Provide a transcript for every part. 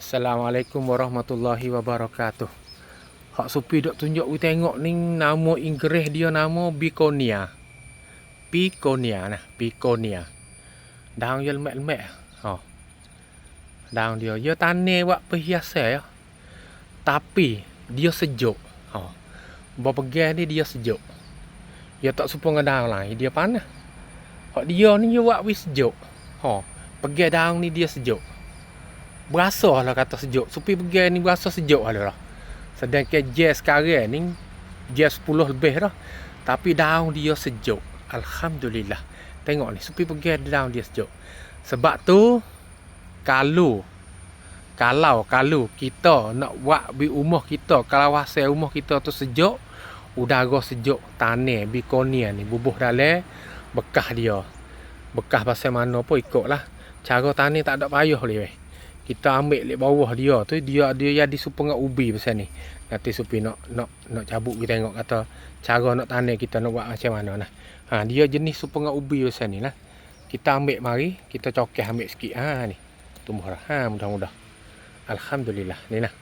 Assalamualaikum warahmatullahi wabarakatuh. Hak supi dok tunjuk we tengok ni nama Inggeris dia nama Biconia. Biconia nah, Biconia. Daun dia lemak-lemak. Ha. Daun dia dia tanah buat perhiasan ya. Tapi dia sejuk. Ha. Bawa pegang ni dia sejuk. Dia tak serupa dengan daun lain, dia panas. Hak dia ni dia buat wis sejuk. Ha. Pegang daun ni dia sejuk berasa lah kata sejuk. Supi pergi ni berasa sejuk lah. lah. Sedangkan jazz sekarang ni jazz 10 lebih dah. Tapi daun dia sejuk. Alhamdulillah. Tengok ni supi pergi daun dia sejuk. Sebab tu kalau kalau kalau kita nak buat di rumah kita kalau kawasan rumah kita tu sejuk udara sejuk tanah bikonia ni bubuh dalam bekah dia bekah pasal mana pun ikutlah cara tanah tak ada payah boleh kita ambil lek bawah dia tu dia dia jadi super dengan ubi pasal ni. Nanti supi nak nak nak cabut kita tengok kata cara nak tanam kita nak buat macam mana nah. Ha dia jenis super dengan ubi pasal ni lah. Kita ambil mari kita cokeh ambil sikit. Ha ni. Tumbuh dah. Ha mudah-mudah. Alhamdulillah ni nah.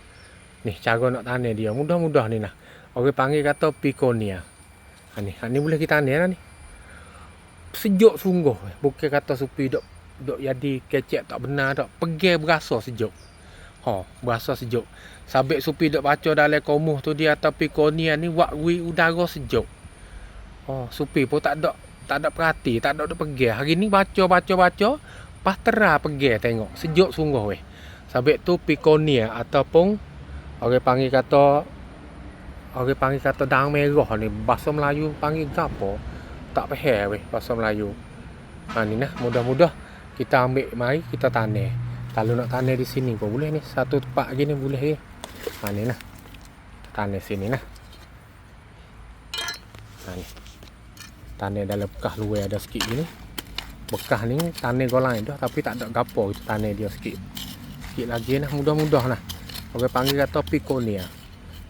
Ni cara nak tanam dia mudah-mudah ni nah. Orang panggil kata piconia. Ha ni. Ha ni boleh kita tanam lah ni. Sejuk sungguh. Bukan kata supi dok dok jadi kecek tak benar tak pergi berasa sejuk. Ha berasa sejuk. Sabik supi dok baca dalam komuh tu dia tapi konia ni wak wi udara sejuk. Ha supi pun tak ada tak ada perhati tak ada dok pergi. Hari ni baca baca baca pas tera pergi tengok. Sejuk sungguh weh. Sabik tu pikonia ataupun orang panggil kata orang panggil kata daun merah ni. Bahasa Melayu panggil gapo? Tak faham weh bahasa Melayu. Ha ni nah mudah-mudah kita ambil mari kita tanam kalau nak tanam di sini pun boleh ni. Satu tempat gini boleh ni. Ha ni lah. Tanam sini lah. Ha ni. Dalam bekas luar ada sikit gini. Bekas ni tanam lain dah tapi tak ada gapo itu tanam dia sikit. Sikit lagi lah mudah-mudah lah. Orang panggil kata piconia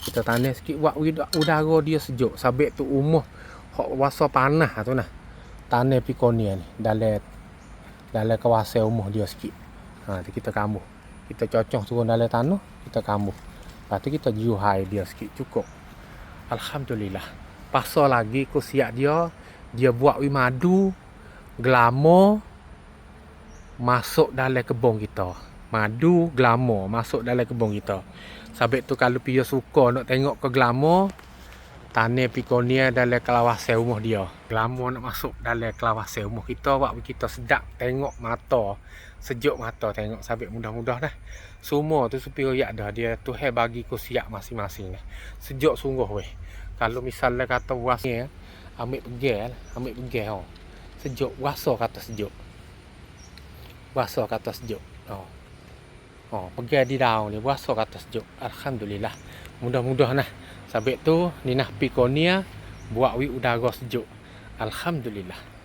kita tanam sikit buat udara dia sejuk. Sabit tu umur hok wasa panas tu nah. Tanam piconia ni dalam dalam kawasan rumah dia sikit. Ha, kita kambuh. Kita cocok turun dalam tanah, kita kambuh. Lepas tu kita juhai dia sikit cukup. Alhamdulillah. Pasal lagi ku siap dia, dia buat wi madu, gelamo masuk dalam kebun kita. Madu, gelamo masuk dalam kebun kita. Sabit tu kalau dia suka nak tengok ke gelamo, tanah pikonia dalam kawasan rumah dia. Lama nak masuk dalam kawasan rumah kita buat kita sedap tengok mata. Sejuk mata tengok sabit mudah-mudah dah. Semua tu supaya ya dah dia Tuhan bagi ku siap masing-masing dah. Sejuk sungguh weh. Kalau misalnya kata wasnya ambil pergi ambil pergi oh. Sejuk wasa kata sejuk. Wasa kata sejuk. Oh. Oh, pergi di daun ni wasa kata sejuk. Alhamdulillah. Mudah-mudah nah. Sabit tu Ninah Pikonia buat wi udara sejuk. Alhamdulillah.